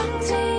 放弃。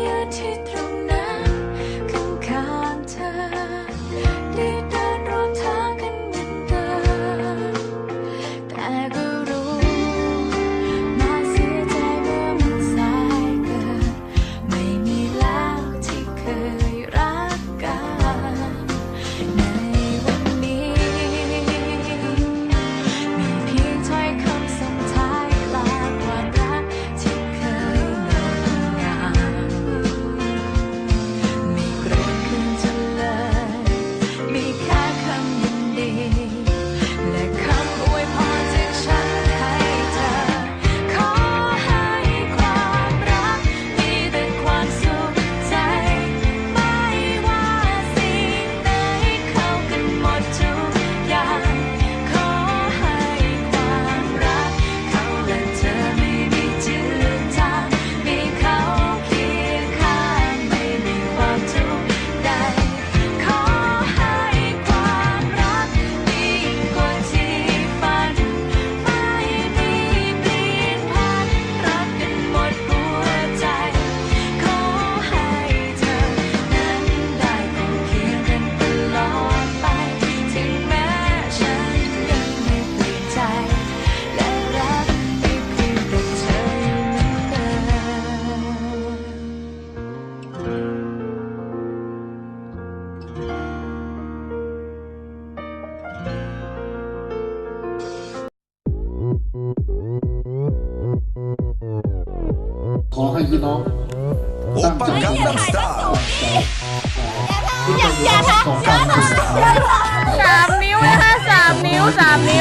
พี่น้องโอปังกังดัยสตาร์อย่าอย่าทักอย่าทักสามนิ้วนะคะสามนิ้วสามนิ้ว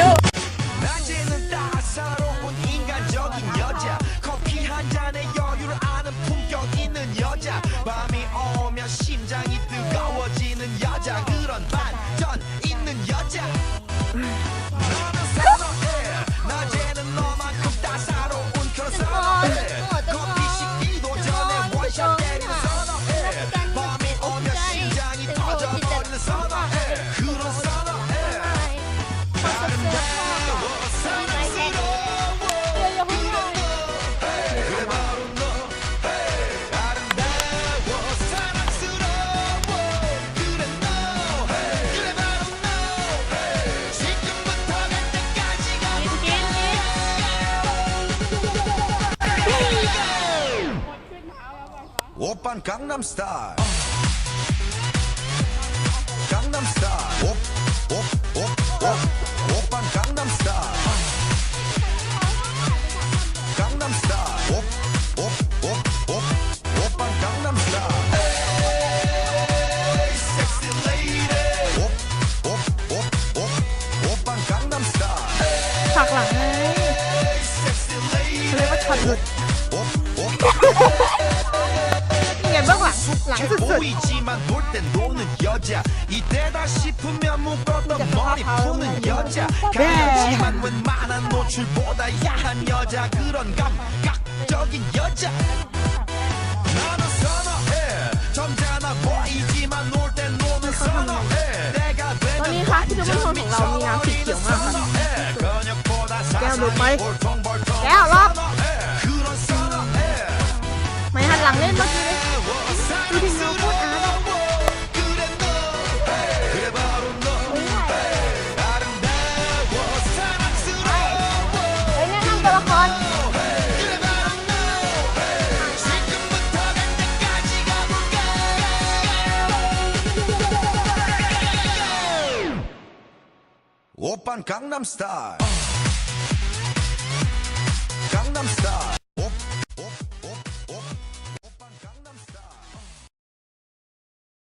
오빤 강남스타일 강남스타일 옵옵옵옵 보이지만 놀 땐 노는 여자 이때다 싶으면 묶었던 머리 푸는 여자 가렸지만 웬만한 노출보다 야한 여자 그런 감각적인 여자 나는 선호해 점잖아 보이지만 놀 땐 노는 선호해 내가 ๆตอน 되는 นี้ค่ะที่ดูเป็นคนของเรามีน้ำสีเขียวมากค่ะ 선호해 근육보다 깨워 놓을 사상이 걸. 볼통볼통 깨워, 럽. 선호해 그런 선호해 ไม่หันหลังเล่นเมื่อกี้ Japan Gangnam Style.